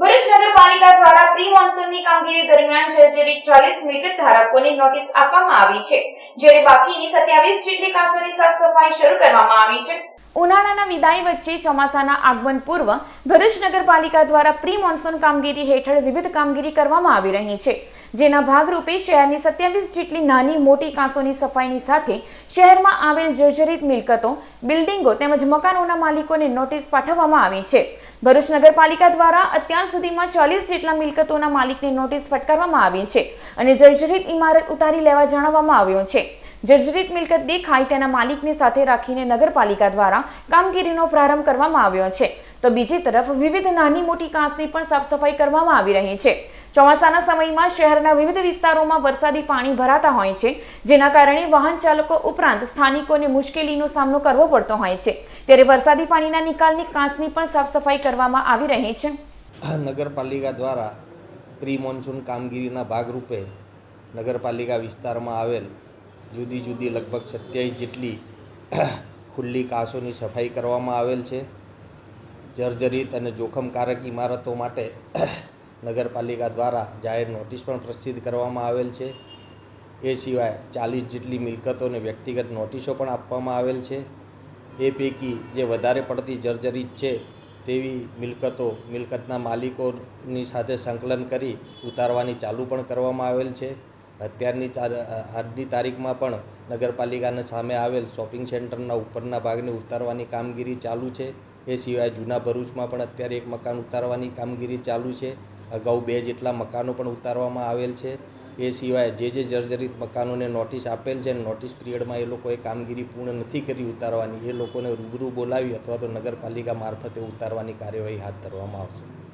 ભરૂચ નગરપાલિકા દ્વારા પ્રી મોન્સૂનની કામગીરી દરમિયાન જર્જરિત ચાલીસ મિલકત ધારકોને નોટિસ આપવામાં આવી છે, જ્યારે બાકીની સત્યાવીસ જેટલી કાંસોની સાફ શરૂ કરવામાં આવી છે. ઉનાળાના વિદાય વચ્ચે ચોમાસાના આગમન પૂર્વ ભરૂચ નગરપાલિકા દ્વારા પ્રી મોન્સૂન કામગીરી હેઠળ વિવિધ કામગીરી કરવામાં આવી રહી છે, જેના ભાગરૂપે શહેરની સત્યાવીસ જેટલી નાની મોટી કાંસોની સફાઈની સાથે શહેરમાં આવેલ જર્જરિત મિલકતો, બિલ્ડિંગો તેમજ મકાનોના માલિકોને નોટિસ પાઠવવામાં આવી છે. ભરૂચ નગરપાલિકા દ્વારા અત્યાર સુધીમાં ચાલીસ જેટલા મિલકતોના માલિકને નોટિસ ફટકારવામાં આવી છે અને જર્જરિત ઇમારત ઉતારી લેવા જણાવવામાં આવ્યું છે. જર્જરિત મિલકત દેખાય તેના માલિકને સાથે રાખીને નગરપાલિકા દ્વારા કામગીરીનો પ્રારંભ કરવામાં આવ્યો છે. તો બીજી તરફ વિવિધ નાની મોટી કાંસની પણ સાફ સફાઈ કરવામાં આવી રહી છે. ચોમાસાના સમયમાં શહેરના વિવિધ વિસ્તારોમાં વરસાદી પાણી ભરાતા હોય છે, જેના કારણે વાહન ચાલકો ઉપરાંત સ્થાનિકોને મુશ્કેલીનો સામનો કરવો પડતો હોય છે. ત્યારે વરસાદી પાણીના નિકાલની કાંસની પણ સાફ સફાઈ કરવામાં આવી રહી છે. નગરપાલિકા દ્વારા પ્રી મોન્સૂન કામગીરીના ભાગરૂપે નગરપાલિકા વિસ્તારમાં આવેલ જુદી જુદી લગભગ સત્યાવીસ જેટલી ખુલ્લી કાંસોની સફાઈ કરવામાં આવેલ છે. જર્જરિત અને જોખમકારક ઇમારતો માટે નગરપાલિકા દ્વારા જાહેર નોટિસ પણ પ્રસિદ્ધ કરવામાં આવેલ છે. એ સિવાય ચાલીસ જેટલી મિલકતોને વ્યક્તિગત નોટિસો પણ આપવામાં આવેલ છે. એ પૈકી જે વધારે પડતી જર્જરિત છે તેવી મિલકતો મિલકતના માલિકોની સાથે સંકલન કરી ઉતારવાની ચાલુ પણ કરવામાં આવેલ છે. અત્યારની આજની તારીખમાં પણ નગરપાલિકાને સામે આવેલ શોપિંગ સેન્ટરના ઉપરના ભાગને ઉતારવાની કામગીરી ચાલુ છે. એ સિવાય જૂના ભરૂચમાં પણ અત્યારે એક મકાન ઉતારવાની કામગીરી ચાલુ છે. અગાઉ બે જેટલા મકાનો પણ ઉતારવામાં આવેલ છે. એ સિવાય જે જે જર્જરિત મકાનોને નોટિસ આપેલ છે નોટિસ પિરિયડમાં એ લોકોએ કામગીરી પૂર્ણ નથી કરી ઉતારવાની, એ લોકોને રૂબરૂ બોલાવી અથવા તો નગરપાલિકા મારફતે ઉતારવાની કાર્યવાહી હાથ ધરવામાં આવશે.